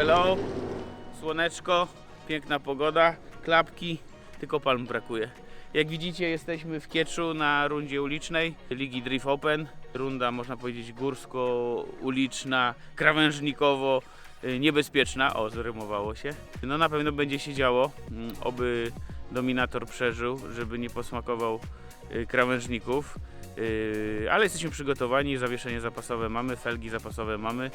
Hello, słoneczko, piękna pogoda, klapki, tylko palm brakuje. Jak widzicie jesteśmy w Kieczu na rundzie ulicznej Ligi Drift Open. Runda można powiedzieć górsko-uliczna, krawężnikowo y, niebezpieczna. O, zrymowało się. No na pewno będzie się działo, mm, oby dominator przeżył, żeby nie posmakował y, krawężników. Y, Ale jesteśmy przygotowani, zawieszenie zapasowe mamy, felgi zapasowe mamy.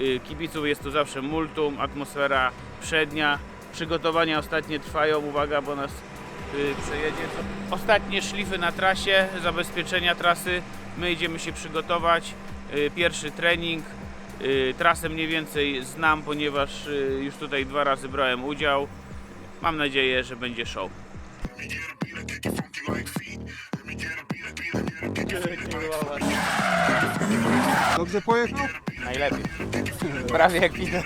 Y, Kibiców jest tu zawsze multum, atmosfera przednia. Przygotowania ostatnie trwają, uwaga, bo nas y, przejedzie. Ostatnie szlify na trasie, zabezpieczenia trasy. My idziemy się przygotować. Y, Pierwszy trening. Trasę mniej więcej znam, ponieważ już tutaj dwa razy brałem udział. Mam nadzieję, że będzie show. Dobrze pojechał? Najlepiej. Prawie jak Peter.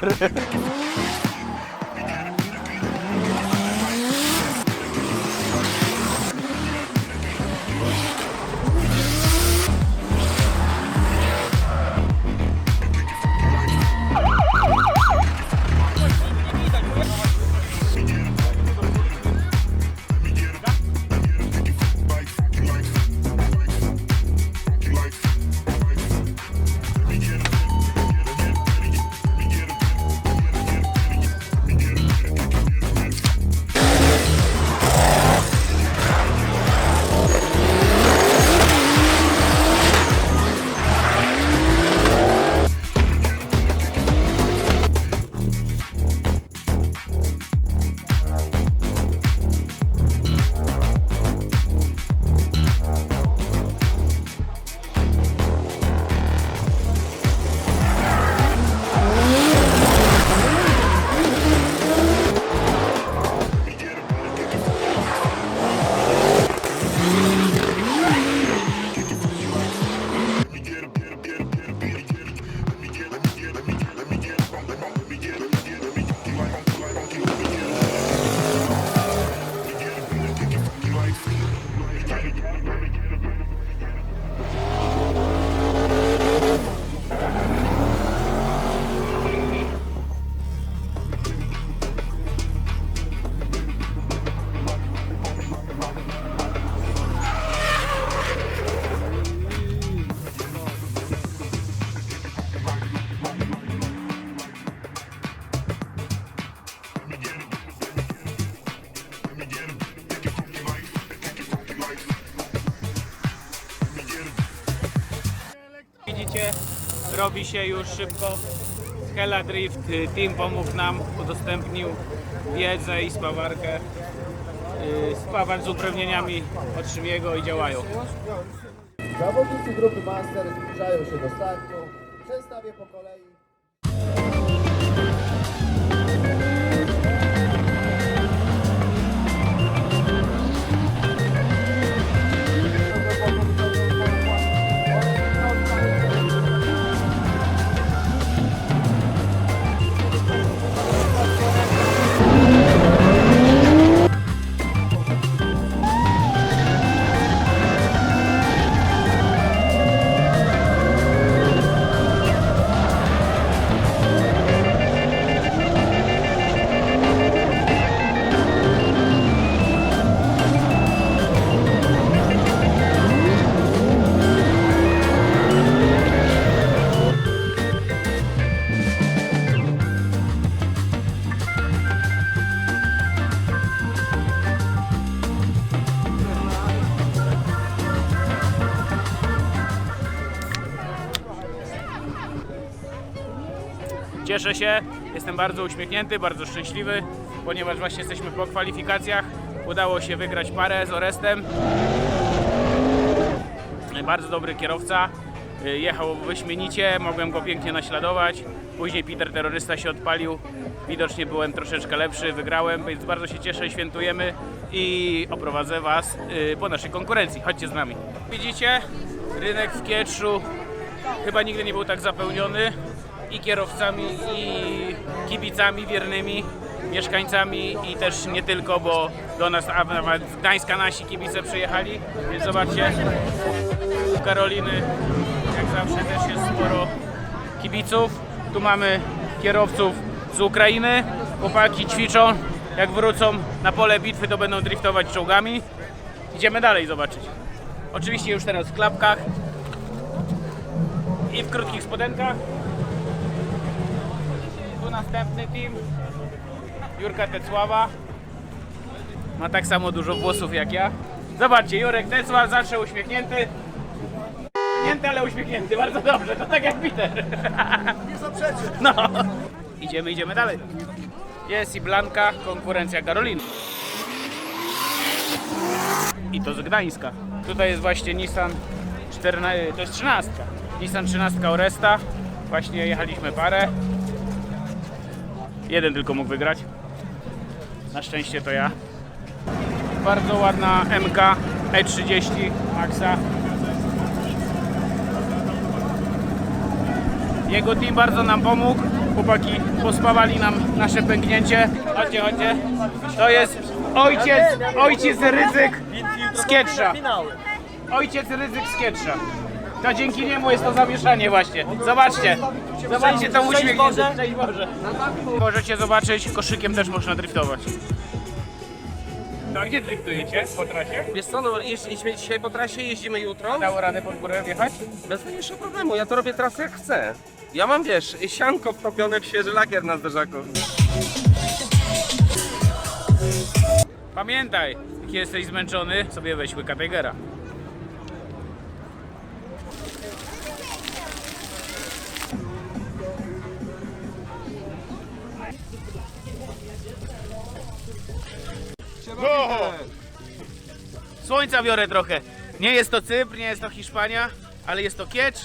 Robi się już szybko. Hela Drift y, Team pomógł nam, udostępnił wiedzę i spawarkę. Y, Spawacz z uprawnieniami od Szymiego i działają. Zawodnicy grupy Master zbliżają się do startu. Przedstawię po kolei. Cieszę się, jestem bardzo uśmiechnięty, bardzo szczęśliwy, ponieważ właśnie jesteśmy po kwalifikacjach. Udało się wygrać parę z Orestem. Bardzo dobry kierowca, jechał wyśmienicie, mogłem go pięknie naśladować. Później Peter terrorysta się odpalił, widocznie byłem troszeczkę lepszy, wygrałem, więc bardzo się cieszę, świętujemy i oprowadzę Was y, po naszej konkurencji. Chodźcie z nami. Widzicie, rynek w Kietrzu chyba nigdy nie był tak zapełniony i kierowcami, i kibicami wiernymi, mieszkańcami i też nie tylko, bo do nas a nawet z Gdańska nasi kibice przyjechali, więc zobaczcie, u Karoliny jak zawsze też jest sporo kibiców. Tu mamy kierowców z Ukrainy. Chłopaki ćwiczą. Jak wrócą na pole bitwy, to będą driftować czołgami. Idziemy dalej zobaczyć. Oczywiście już teraz w klapkach i w krótkich spodenkach. Tu następny team. Jurka Tecława. Ma tak samo dużo włosów jak ja. Zobaczcie, Jurek Tecław zawsze uśmiechnięty. Uśmiechnięty, ale uśmiechnięty. Bardzo dobrze, to tak jak Peter. Nie zaprzeczy. No. Idziemy, idziemy dalej. Jest i Blanka, konkurencja Karoliny. I to z Gdańska. Tutaj jest właśnie Nissan 14, to jest 13. Nissan 13 Oresta. Właśnie jechaliśmy parę. Jeden tylko mógł wygrać. Na szczęście to ja. Bardzo ładna MK E30 Maxa. Jego team bardzo nam pomógł. Chłopaki pospawali nam nasze pęknięcie. Chodźcie, chodźcie. To jest ojciec, ojciec Ryzyk z Kietrza. Ojciec Ryzyk z Kietrza. To dzięki niemu jest to zamieszanie właśnie. Zobaczcie. Zobaczcie tą uśmiechniętą. Cześć Boże. Możecie zobaczyć, koszykiem też można driftować. No gdzie driftujecie? Po trasie? Wiesz co, no jeździliśmy dzisiaj po trasie, jeździmy jutro. Dało radę pod górę wjechać? Bez najmniejszego problemu, ja to robię trasę jak chcę. Ja mam, wiesz, sianko wtopione w świeży lakier na zderzaku. Pamiętaj, jak jesteś zmęczony, sobie weź łyka Tigera. Słońca biorę trochę. Nie jest to Cypr, nie jest to Hiszpania, ale jest to Kiecz.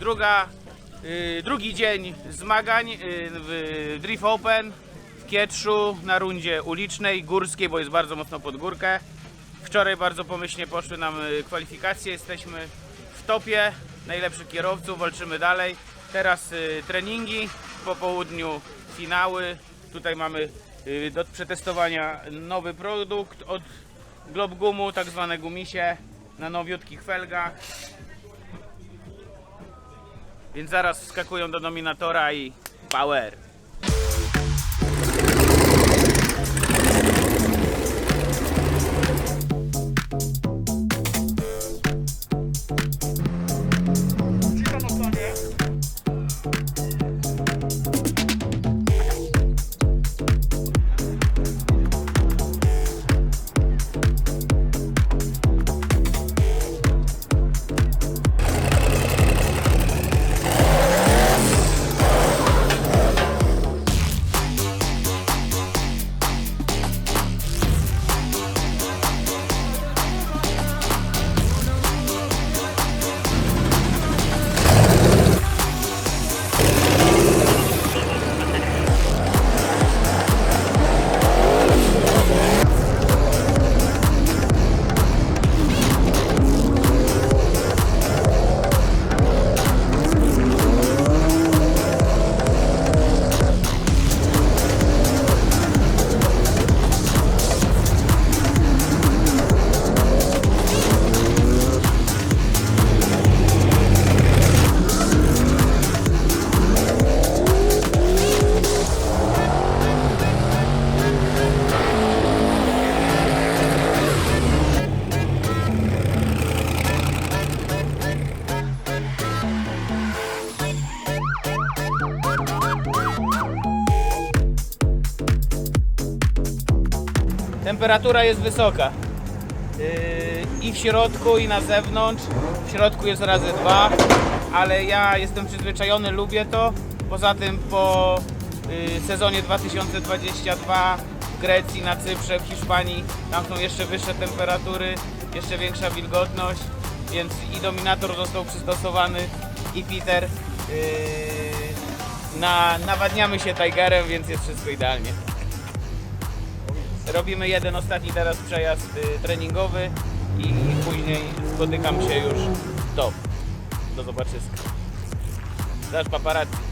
Druga, y, drugi dzień zmagań y, w Drift Open w Kietrzu na rundzie ulicznej, górskiej, bo jest bardzo mocno pod górkę. Wczoraj bardzo pomyślnie poszły nam y, kwalifikacje, jesteśmy w topie najlepszych kierowców, walczymy dalej. Teraz y, treningi, po południu finały. Tutaj mamy do przetestowania nowy produkt od Glob Gumu, tak zwane gumisie na nowiutkich felgach. Więc zaraz wskakują do dominatora i power. Temperatura jest wysoka. Yy, I w środku, i na zewnątrz. W środku jest razy dwa, ale ja jestem przyzwyczajony, lubię to. Poza tym po yy, sezonie 2022 w Grecji, na Cyprze, w Hiszpanii, tam są jeszcze wyższe temperatury, jeszcze większa wilgotność, więc i dominator został przystosowany, i Peter. Yy, na, nawadniamy się Tigerem, więc jest wszystko idealnie. Robimy jeden ostatni teraz przejazd y, treningowy i później spotykam się już w. Do zobaczyska. Dasz paparazzi.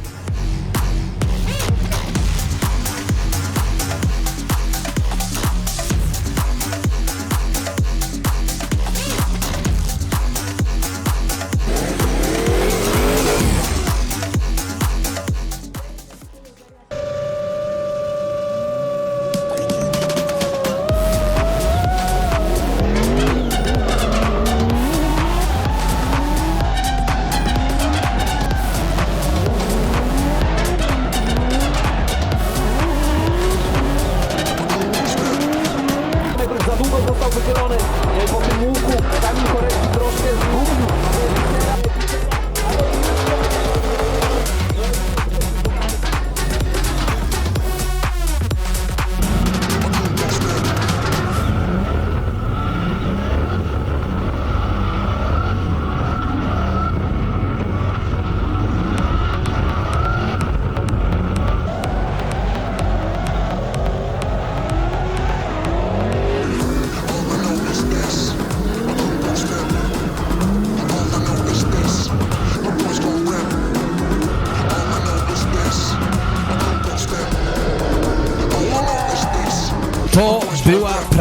wychylony e, po tym łuku. Tak Kamil Korecki troszkę zgubił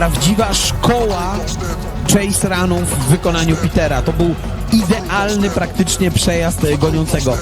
prawdziwa szkoła chase runów w wykonaniu Petera. To był idealny praktycznie przejazd goniącego.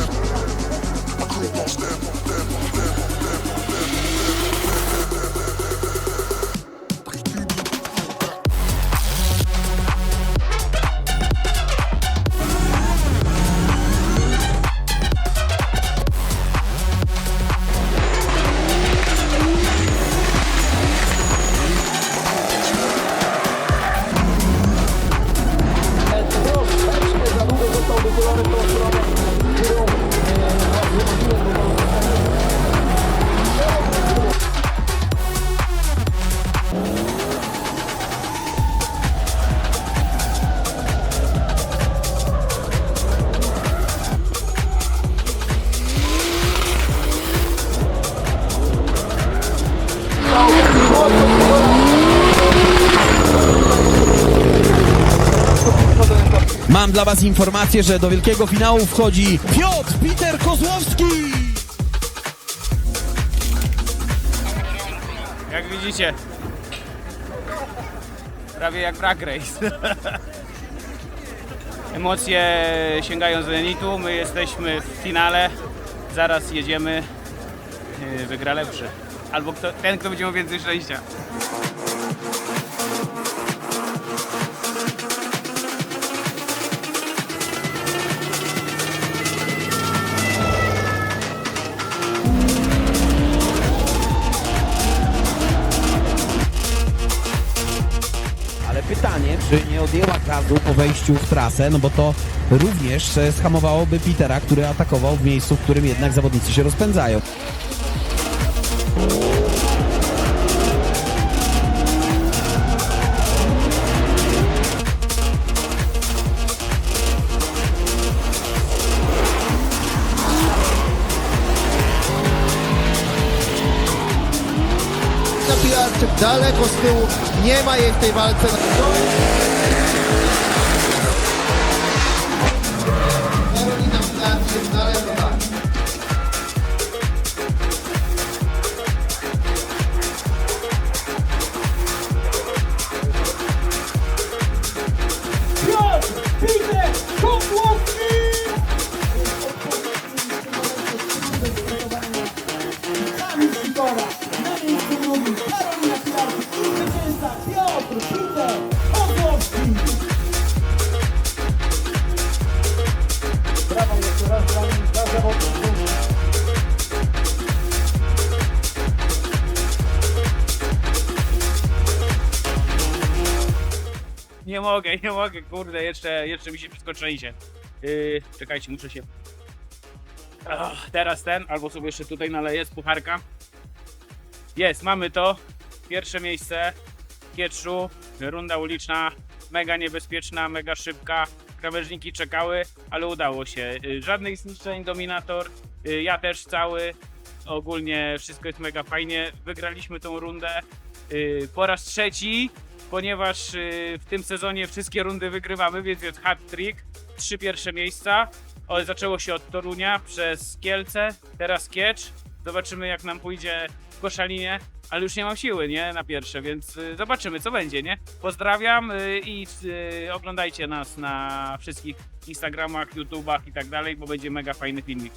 Dla Was informację, że do wielkiego finału wchodzi Piotr Peter Kozłowski! Jak widzicie, prawie jak drag race. Emocje sięgają zenitu, my jesteśmy w finale, zaraz jedziemy, Yy, wygra lepszy. Albo kto, ten, kto będzie miał więcej szczęścia. Czy nie odjęła gazu po wejściu w trasę, no bo to również e, schamowałoby Petera, który atakował w miejscu, w którym jednak zawodnicy się rozpędzają. Daleko z tyłu, nie ma jej w tej walce. Nie mogę, nie mogę, kurde, jeszcze, jeszcze mi się przeskoczyliście. Yy, czekajcie, muszę się... Teraz ten, albo sobie jeszcze tutaj naleję z pucharka. Jest, mamy to. Pierwsze miejsce. Kietrzu, runda uliczna, mega niebezpieczna, mega szybka. Krawężniki czekały, ale udało się. Yy, żadnych zniszczeń, dominator. Yy, ja też cały. Ogólnie wszystko jest mega fajnie. Wygraliśmy tą rundę yy, po raz trzeci ponieważ y, w tym sezonie wszystkie rundy wygrywamy, więc jest hat-trick, trzy pierwsze miejsca. Zaczęło się od Torunia przez Kielce, teraz Kiecz. Zobaczymy jak nam pójdzie w Koszalinie, ale już nie mam siły, nie, na pierwsze, więc y, zobaczymy co będzie, nie. Pozdrawiam y, i oglądajcie nas na wszystkich Instagramach, YouTubach i tak dalej, bo będzie mega fajny filmik.